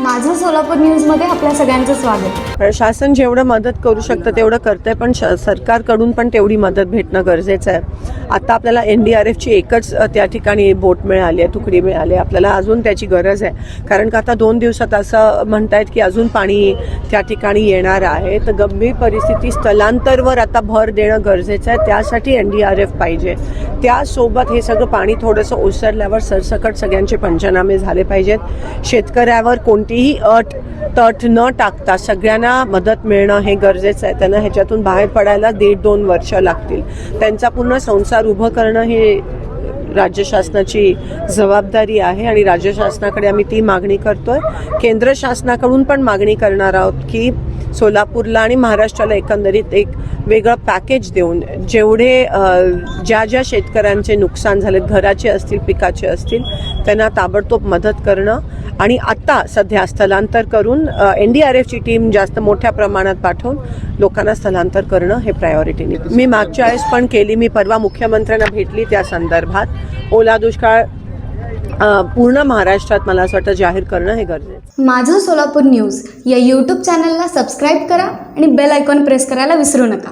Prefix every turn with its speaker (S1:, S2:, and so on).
S1: माझं सोलापूर न्यूजमध्ये आपल्या सगळ्यांचं स्वागत.
S2: प्रशासन जेवढं मदत करू शकतं तेवढं करतंय पण श सरकारकडून पण तेवढी मदत भेटणं गरजेचं आहे. आता आपल्याला एन डी आर एफची एकच त्या ठिकाणी बोट मिळाली आहे तुकडी मिळाली आहे. आपल्याला अजून त्याची गरज आहे. कारण का आता दोन दिवसात असं म्हणतायत की अजून पाणी त्या ठिकाणी येणार आहे. तर गंभीर परिस्थिती स्थलांतरवर आता भर देणं गरजेचं आहे. त्यासाठी एन डी आर एफ पाहिजे. त्यासोबत हे सगळं पाणी थोडंसं ओसरल्यावर सरसकट सगळ्यांचे पंचनामे झाले पाहिजेत. शेतकऱ्यावर कोण कोणतीही अट तट न टाकता सगळ्यांना मदत मिळणं हे गरजेचं आहे. त्यांना ह्याच्यातून बाहेर पडायला दीड दोन वर्ष लागतील. त्यांचा पूर्ण संसार उभं करणं हे राज्य शासनाची जबाबदारी आहे आणि राज्य शासनाकडे आम्ही ती मागणी करतोय. केंद्र शासनाकडून पण मागणी करणार आहोत की सोलापूरला आणि महाराष्ट्राला एकंदरीत एक वेगळं पॅकेज देऊन जेवढे ज्या ज्या शेतकऱ्यांचे नुकसान झाले घराचे असतील पिकाचे असतील त्यांना ताबडतोब मदत करणं आणि आत्ता सध्या स्थलांतर करून एन डी आर एफची टीम जास्त मोठ्या प्रमाणात पाठवून लोकांना स्थलांतर करणं हे प्रायोरिटीने मी मागच्या वेळेस पण केली मी परवा मुख्यमंत्र्यांना भेटली त्या संदर्भात. ओला दुष्काळ पूर्ण महाराष्ट्रात मला असं वाटतं जाहीर करणं हे गरजेचं आहे.
S1: माझं सोलापूर न्यूज या यूट्यूब चॅनलला सबस्क्राईब करा आणि बेल आयकॉन प्रेस करायला विसरू नका.